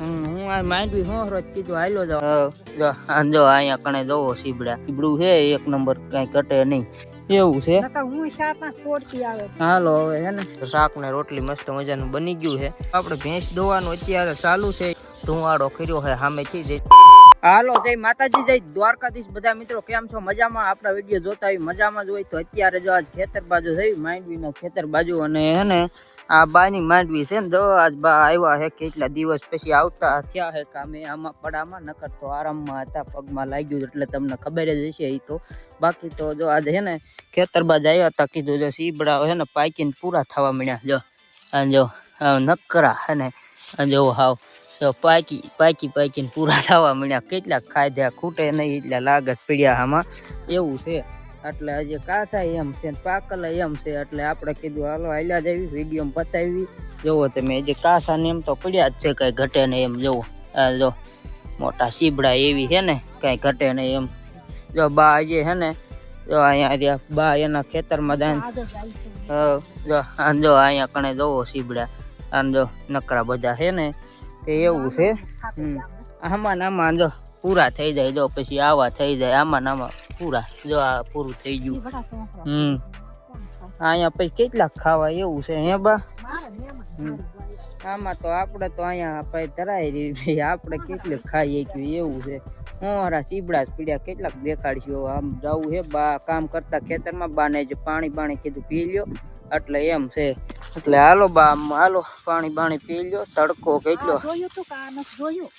હમ, હું આ માંડવી હું રોજ કીધું હાલો જાવ જો જો અહીંયા કણે જોવો સીબડા. સીબડું છે એક નંબર કઈ ઘટે નહીં. એવું છે? હાલો હવે હે ને? શાક ને રોટલી મસ્ત મજાનું બની ગયું છે. આપણે ભેંસ દોવાનું અત્યારે ચાલુ છે. ધુવાડો કર્યો છે સામેથી જે. હાલો જય માતાજી જય દ્વારકાધીશ. બધા મિત્રો કેમ છો? મજામાં? આપણા વીડિયો જોતા હોય મજામાં જ હોય તો અત્યારે જો આજ ખેતર બાજુ થઈ માંડવીના ખેતર બાજુ અને હે ને આ બાની માંડવી છે ને જો આજ બા આવ્યા છે કેટલા દિવસ પછી આવતા થયા છે કામે આમાં પડામાં, નકર તો આરામમાં હતા, પગમાં લાગ્યું એટલે તમને ખબર જ હશે એ તો. બાકી તો જો આજે છે ને ખેતર બાજ આવ્યા હતા, કીધું જો સીબડા છે ને પાકીને પૂરા થવા મળ્યા જો. આ જો નકરા હે ને જો હાવ તો પાકી પાકી, પાકીને પૂરા થવા મળ્યા કેટલા ખાધ્યા, ખૂટે નહીં, એટલા લાગત પીડ્યા આમાં. એવું છે. એટલે હજી કાસા એમ છે ને પાકલ એમ છે એટલે આપણે કીધું, હાલો, હાલ્યા જવી વીડિયો પતાવી જોવો તમે, હજી કાસા ને એમ તો પડ્યા જ છે, કઈ ઘટે નહીં એમ જોવો જો, મોટા સીબડા એવી છે ને, કઈ ઘટે નહીં એમ. જો, બા હજી છે ને, જો, અહીંયા બા એના ખેતરમાં જાય જો જો, અહીંયા કણે જોવો સીબડા. આમ જો, નકરા બધા છે ને તે એવું છે. આમાં ને આમાં જો, પૂરા થઈ જાય, જો, પછી આવા થઈ જાય, આમાં આમાં. પૂરા જો આ પૂરું થઈ ગયું. હમ. અહીંયા પછી કેટલાક ખાવા એવું છે હે બા? આમાં તો આપણે તો અહીંયા આપણે ધરાઈ રહી ભાઈ આપણે કેટલું ખાઈએ કે એવું છે. હું હારા ચીબડા પીડ્યા કેટલાક દેખાડશું આમ જવું છે બા કામ કરતા ખેતરમાં બાને જે પાણી બાણી કીધું પી લ્યો. એટલે એમ છે. એટલે હાલો બા હાલો પાણી બાણી પી લ્યો તડકો કેટલો.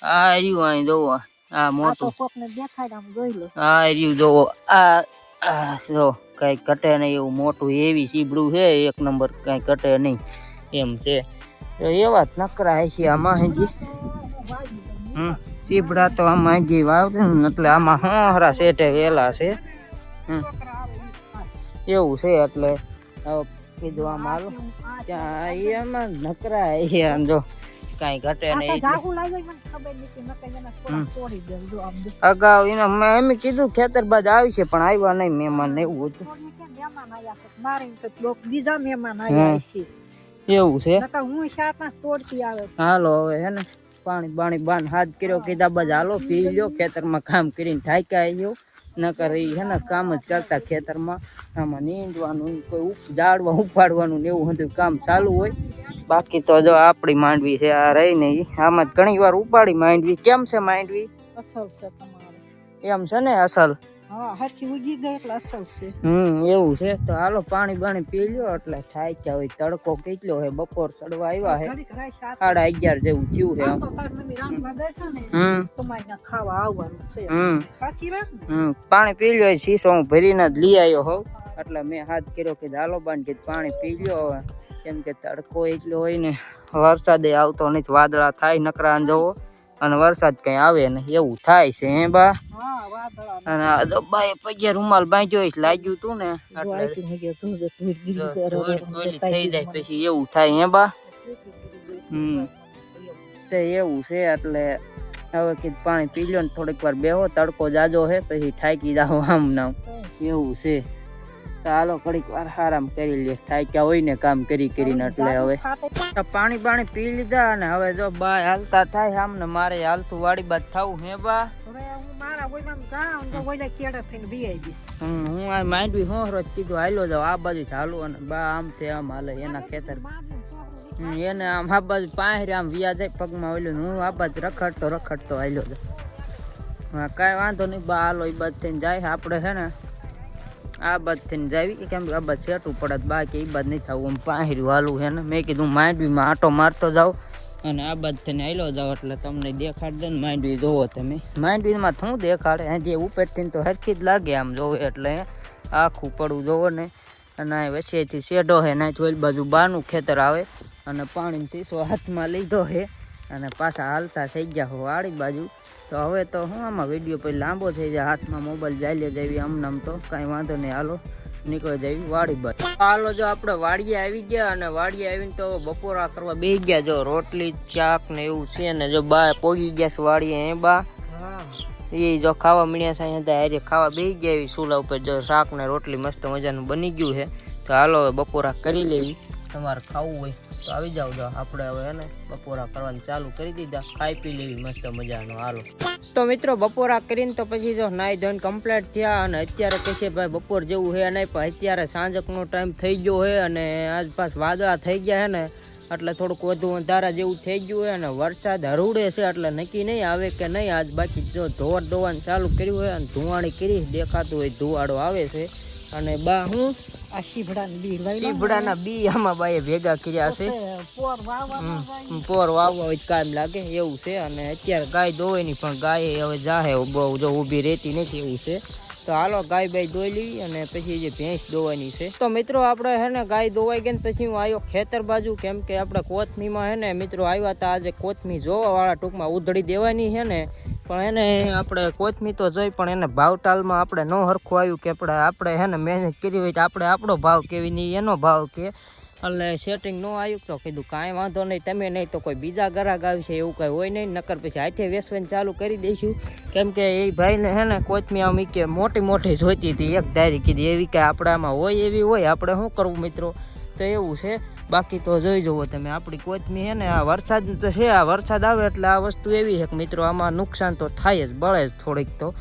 આ રહ્યું અહીં જોવો. આ મોટું. આ રહ્યું જો આ આ જો કઈ કટે નહીં એવું મોટું એવી સીબડું છે એક નંબર કઈ કટે નહીં એમ છે. તો એવા જ નકરા હશે આમાં હેજી હમ સીબડા તો આમાં હેજી વાવશે એટલે આમાં હરા શેઠે વેલા છે. હમ એવું છે એટલે કીધું આમ હાલો. ત્યાં એમાં નકરા હે આમ જો. કાંઈ ઘટે નહીં અગાઉ એને મેં એમ કીધું ખેતર બાદ આવશે પણ આવ્યા નહીં મહેમાન ને એવું હતું. બીજા મહેમાન એવું છે? હું ચાર પાંચ તોડતી આવે હાલો હવે હે ને પાણી બાણી બાન હાથ કર્યો કીધા બધા હાલો પી લ્યો ખેતરમાં કામ કરીને થાક્યા આવ્યો નકર ઈ હે ને કામ જ કરતા ખેતરમાં. આમાં નીંદવાનું કોઈ ઝાડવા ઉપાડવાનું ને એવું હતું કામ ચાલુ હોય. બાકી તો જો આપણી માંડવી છે આ રહી ને આમાં ઘણી વાર ઉપાડી માંડવી. કેમ છે માંડવી? અસલ છે તમારે. એમ છે ને અસલ? હા હરખી ઉગી ગઈ એટલે અસલ છે. હમ એવું છે તો હાલો પાણી બાણી પી લ્યો એટલે થાય કે હોય તડકો કેટલો હે બપોર ચડવા આવ્યા હે સાડા અગિયાર જેવું થયું છે હમ. ખાવા આવવાનું છે. પાણી પી લ્યો શીશો હું ભરીને જ લઈ આવ્યો હોઉં. એટલે મેં હાથ કર્યો કે હાલો બાન કે પાણી પી લ્યો હવે. કેમ કે તડકો એટલો હોય ને વરસાદે આવતો નથી વાદળા થાય નકરા જવો. અને વરસાદ કઈ આવે ને એવું થાય છે હે બા? અને આ દબાએ પગે રૂમાલ બાંધ્યો હોય લાગ્યું તું ને હું થઈ જાય પછી એવું થાય હે બા? હમ. તે એવું છે એટલે હવે કીધું પાણી પી લ્યો ને થોડીક વાર બેહો તડકો જાજો છે પછી ઠાકી જાવ આમ નામ એવું છે. હાલો ઘડીક વાર આરામ કરી લે. થાક્યા હોય ને કામ કરી કરીને એટલે હવે. પાણી પાણી પી લીધા અને હવે જો બા હાલતા થાય આમ ને મારે હાલતું વાડી બાદ થવું હે બા. હું આ માંડવી હું રોજ કીધું હાલો જાવ આ બાજુ ચાલુ અને બા આમ તે આમ હાલે એના ખેતર. એને આમ આ બાજુ પાંહરે આમ વ્યા જાય પગમાં ઓલું હું આ બાજુ રખડતો રખડતો હાલ્યો જાય હા કાંઈ વાંધો નહીં બા હાલો એ બાજુ થઈને જાય આપણે છે ને આ બાજુ થઈને જાવી. કેમ કે આ બાજુ સેટું પડત બાકી એ બાદ નહીં થવું. આમ પાંહર્યું હાલું છે ને. મેં કીધું માંડવીમાં આટો મારતો જાઓ અને આ બાજુ થઈને હાલો જાવ એટલે તમને દેખાડ દે ને માંડવી જોવો તમે. માંડવીમાં શું દેખાડે? હજી ઉપરથી તો હરખી જ લાગે આમ જોવે એટલે આખું પડવું જોવો ને. અને વચ્ચેથી શેઢો છે ને ઓલી બાજુ બાનું ખેતર આવે અને પાણીથી સો હાથમાં લીધો છે અને પાછા હાલતા થઈ ગયા હો વાળી બાજુ. તો હવે તો હું આમાં વીડિયો પછી લાંબો થઈ જાય હાથમાં મોબાઈલ જાય જેવી આમ આમ તો કાંઈ વાંધો નહીં. હાલો નીકળી જાય વાડી બાજુ હાલો જો આપણે વાડીએ આવી ગયા અને વાડીએ આવીને તો બપોરા કરવા બે ગયા. જો રોટલી ચાક ને એવું છે ને જો બા પોગી ગયા છે વાડીએ હે બા? એ જો ખાવા મળ્યા છે અહીંયા હારે ખાવા બે ગયા એવી ચૂલા ઉપર જો શાક ને રોટલી મસ્ત મજાનું બની ગયું છે. તો હાલો બપોરા કરી લેવી. તમારે ખાવું હોય તો આવી જાવ જો આપણે હવે એને બપોરા કરવાનું ચાલુ કરી દીધા. ખાઈ પી લેવી, મસ્ત મજાનો. હાલો. તો મિત્રો, બપોરા કરીને તો પછી જો નાઈ ધોઈને કમ્પ્લીટ થયા અને અત્યારે પછી ભાઈ બપોર જેવું હે નહીં, પણ અત્યારે સાંજકનો ટાઈમ થઈ ગયો હે અને આસપાસ વાદળા થઈ ગયા હે ને, એટલે થોડુંક વધુ અંધારા જેવું થઈ ગયું હોય અને વરસાદ હરુડે છે, એટલે નક્કી નહીં આવે કે નહીં. આજ બાકી જો ધોર ધોવાનું ચાલુ કર્યું હોય અને ધુવાણી કરી દેખાતું હોય, ધુવાડો આવે છે. અને બા હું? આ શીભડાની બી આમાં બાએ ભેગા કર્યા છે. પોર વાવવા હોય લાગે એવું છે. અને અત્યારે ગાય નહીં પણ ગાય હવે જાહે બહુ જો ઊભી રહેતી નથી એવું છે. તો હાલો ગાય બાય દોઈ લેવી અને પછી જે ભેંસ દોવાની છે. તો મિત્રો આપણે હે ને ગાય દોવાઈ ગઈ ને પછી હું આવ્યો ખેતર બાજુ કેમ કે આપણે કોથમીમાં હે ને મિત્રો આવ્યા હતા આજે કોથમી જોવા વાળા ટૂંકમાં ઉધડી દેવાની છે ને. પણ એને આપણે કોથમી તો જોઈ, પણ એને ભાવતાલમાં આપણે ન હરખું આવ્યું કે આપણે આપણે હે ને મહેનત કરી હોય તો આપણે આપણો ભાવ કેવી નહીં એનો ભાવ કે. એટલે સેટિંગ ન આવ્યું તો કીધું કાંઈ વાંધો નહીં, તમે નહીં તો કોઈ બીજા ગ્રાહક આવશે એવું કંઈ હોય નહીં, નકર પછી હાથે વેસવાનું ચાલુ કરી દઈશું. કેમ કે એ ભાઈને હે ને કોથમી આમ કે મોટી મોટી જોઈતી હતી, એક ડાયરી કીધી, એવી કે આપણે આમાં હોય એવી હોય, આપણે શું કરવું મિત્રો? તો એવું છે. બાકી તો જોઈ જુઓ તમે, આપણી કોથમી છે ને, આ વરસાદ તો છે, આ વરસાદ આવે એટલે આ વસ્તુ એવી છે કે મિત્રો, આમાં નુકસાન તો થાય જ, બળે જ થોડીક તો.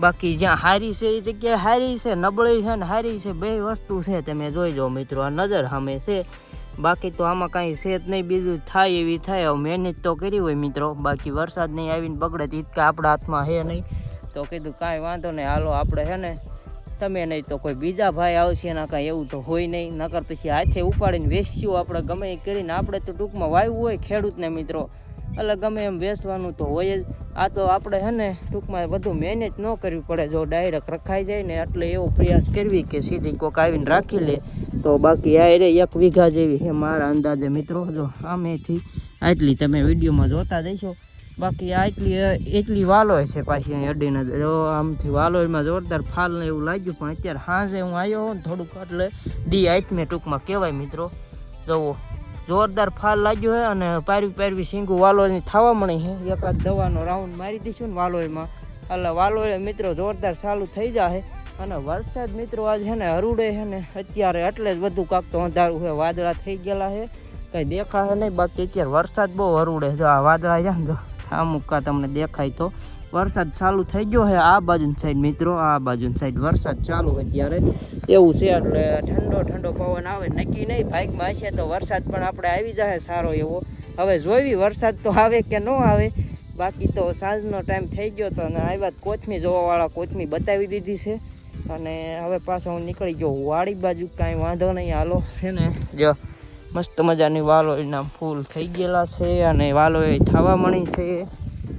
બાકી જ્યાં હારી છે એ જગ્યાએ હારી છે, નબળી છે ને હારી છે, બે વસ્તુ છે તમે જોઈ જાઓ મિત્રો, આ નજર સામે છે. બાકી તો આમાં કાંઈ છે જ નહીં, બીજું થાય એવી થાય, હવે મહેનત તો કરી હોય મિત્રો, બાકી વરસાદ નહીં આવીને બગડે તો ઈતકા આપણા હાથમાં છે નહીં. તો કીધું કાંઈ વાંધો નહીં, હાલો આપણે છે ને તમે નહીં તો કોઈ બીજા ભાઈ આવશે, એના કાંઈ એવું તો હોય નહીં. નકર પછી હાથે ઉપાડીને વેચ્યું આપણે, ગમે એ કરીને. આપણે તો ટૂંકમાં વાવ્યું હોય ખેડૂતને, મિત્રો. એટલે ગમે એમ વેચવાનું તો હોય જ. આ તો આપણે છે ને, ટૂંકમાં વધુ મહેનત ન કરવી પડે. જો ડાયરેક્ટ રખાઈ જાય ને, એટલે એવો પ્રયાસ કરવી કે સીધી કોક આવીને રાખી લે. તો બાકી આ રે એક વીઘા જેવી હે મારા અંદાજે, મિત્રો. જો આમેથી આટલી તમે વિડીયોમાં જોતા જઈશો. બાકી આટલી એટલી વાલોય છે પાછી અહીં અડીને. જો આમથી વાલોયમાં જોરદાર ફાલ ને એવું લાગ્યું, પણ અત્યારે હાંજે હું આવ્યો ને થોડુંક એટલે દી આઈટમે ટૂંકમાં કહેવાય મિત્રો. જવો જોરદાર ફાલ લાગ્યો છે અને પારવી પારવી સિંગુ વાલોયની થવા મળી છે એકાદ દવાનો રાઉન્ડ મારી દઈશું ને વાલોયમાં. એટલે વાલોય મિત્રો જોરદાર ચાલુ થઈ જાય અને વરસાદ મિત્રો આજ છે ને હરુડે છે ને અત્યારે એટલે જ બધું કાંક તો અંધારું છે વાદળા થઈ ગયેલા છે કંઈ દેખાશે નહીં, બાકી અત્યારે વરસાદ બહુ હરુડે જો આ વાદળા છે ને જો અમુક તમને દેખાય તો. વરસાદ ચાલુ થઈ ગયો છે આ બાજુની સાઈડ મિત્રો, આ બાજુની સાઈડ વરસાદ ચાલુ અત્યારે. એવું છે એટલે ઠંડો ઠંડો પવન આવે, નક્કી નહીં બાઇકમાં હશે તો વરસાદ પણ આપણે આવી જાય સારો એવો. હવે જોઈવી વરસાદ તો આવે કે ન આવે, બાકી તો સાંજનો ટાઈમ થઈ ગયો તો અને આવ્યા કોથમી જોવાવાળા કોથમી બતાવી દીધી છે. અને હવે પાછો હું નીકળી ગયો, વાડી બાજુ કાંઈ વાંધો નહીં, હાલો છે ને? જો મસ્ત મજાની વાલોયના ફૂલ થઈ ગયેલા છે અને વાલોય થવા મળી છે.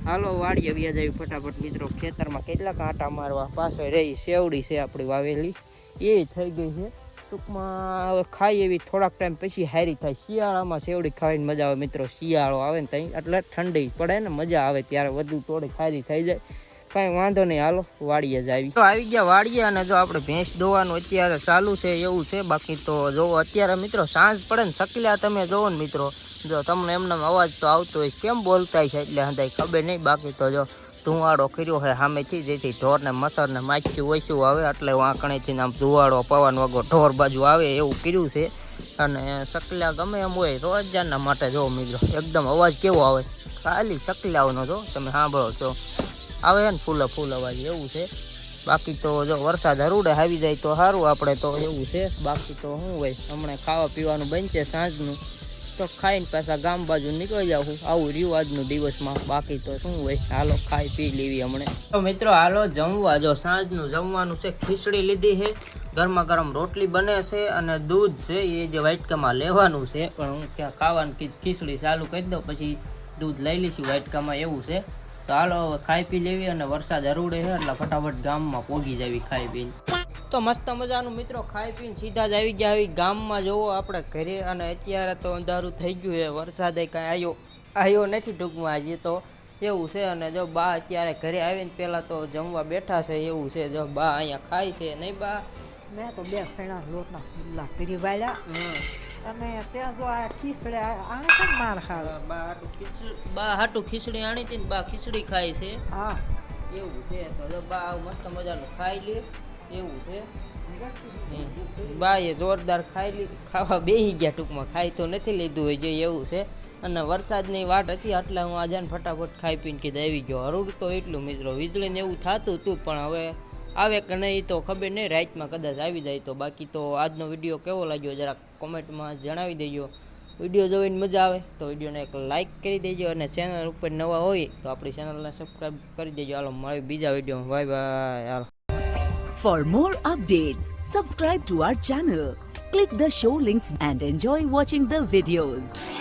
હાલો, વાડીએ વ્યા જાય ફટાફટ મિત્રો. ખેતરમાં કેટલા કાંટા મારવા? પાછળ રહી સેવડી છે આપણી વાવેલી. એ થઈ ગઈ છે. ટૂંકમાં ખાઈ એવી થોડાક ટાઈમ પછી હારી થાય. શિયાળામાં સેવડી ખાવાની મજા આવે મિત્રો. શિયાળો આવે ને ત્યાં એટલે ઠંડી પડે ને મજા આવે. ત્યારે વધુ થોડી ખારી થઈ જાય. કાંઈ વાંધો નહીં, હાલો, વાડીએ જ આવી. તો આવી ગયા વાડીએ અને જો આપણે ભેંસ દોવાનું અત્યારે ચાલુ છે, એવું છે. બાકી તો જો અત્યારે મિત્રો સાંજ પડે ને સકલ્યા તમે જોવો ને મિત્રો, જો તમને એમને અવાજ તો આવતો હોય કેમ બોલતા છે એટલે હંધાઈ ખબર નહીં. બાકી તો જો ધુવાડો કર્યો હોય સામેથી, જેથી ઢોરને મસરને માછ્યું ઓછું આવે એટલે વાંકણીથી આમ ધુવાડો પવન વગર ઢોર બાજુ આવે એવું કર્યું છે. અને સકલ્યા ગમે એમ હોય રોજાના માટે જો મિત્રો, એકદમ અવાજ કેવો આવે? ખાલી સકલ્યાઓનો જો, તમે સાંભળો છો. આવે ને ફૂલ ફૂલ અવાજ, એવું છે. બાકી તો જો વરસાદ હરુડે આવી જાય તો સારું આપણે તો, એવું છે. બાકી તો શું હોય, હમણાં ખાવા પીવાનું બનશે સાંજનું. તો ખાઈને પાછા ગામ બાજુ નીકળી જાઉં આવું રહ્યું આજનું દિવસમાં. બાકી તો શું હોય, હાલો ખાઈ પી લેવી હમણાં. તો મિત્રો, હાલો જમવા. જો સાંજનું જમવાનું છે, ખીચડી લીધી છે. ગરમા ગરમ રોટલી બને છે અને દૂધ છે, એ જે વાઇટકામાં લેવાનું છે. પણ હું ક્યાં ખાવાનું, ખીચડી ચાલુ કરી દઉં, પછી દૂધ લઈ લઈશું વાઇટકામાં, એવું છે. તો હાલો ખાઈ પી લેવી અને વરસાદ અરૂડે છે એટલે ફટાફટ ગામમાં પોગી જવી ખાઈ પીને. તો મસ્ત મજાનું મિત્રો ખાઈ પીને સીધા જ આવી ગયા આવી ગામમાં. જોવો આપણે ઘરે અને અત્યારે તો અંધારું થઈ ગયું છે. વરસાદે કાંઈ આવ્યો આવ્યો નથી ટૂંકમાં આજે તો. એવું છે અને જો બા અત્યારે ઘરે આવીને પહેલાં તો જમવા બેઠા છે. એવું છે જો બા અહીંયા ખાય છે. નહીં બા? મેં તો બે ફેણા લોટના પુલ્લા કરી વાળ્યા. અને ત્યાં જો આ ખીચડી આને છે માર ખાવ? બા હાટુ ખીચડી બા આણી હતી બા ખીચડી ખાય છે. હા. એવું છે તો બા મસ્ત મજાનું ખાઈ લે. એવું છે. બાએ જોરદાર ખાઈ લી. ખાવા બેહી ગયા ટૂંકમાં. ખાઈ તો નથી લીધું હોય જે એવું છે. અને વરસાદની વાટ હતી એટલે હું આજે ફટાફટ ખાઈ પીને કીધું આવી ગયો. હરૂર તો એટલું મિત્રો વીજળીને એવું થતું હતું પણ હવે આવે કે નહીં તો ખબર નહીં. રાતમાં કદાચ આવી જાય તો. બાકી તો આજનો વીડિયો કેવો લાગ્યો જરાક કોમેન્ટમાં જણાવી દેજો. વીડિયો જોઈને મજા આવે તો વિડીયોને એક લાઇક કરી દેજો અને ચેનલ ઉપર નવા હોય તો આપણી ચેનલને સબસ્ક્રાઈબ કરી દેજો. હાલો મળી બીજા વિડીયોમાં. બાય બાય હાલો. For more updates, subscribe to our channel, click the show links and enjoy watching the videos.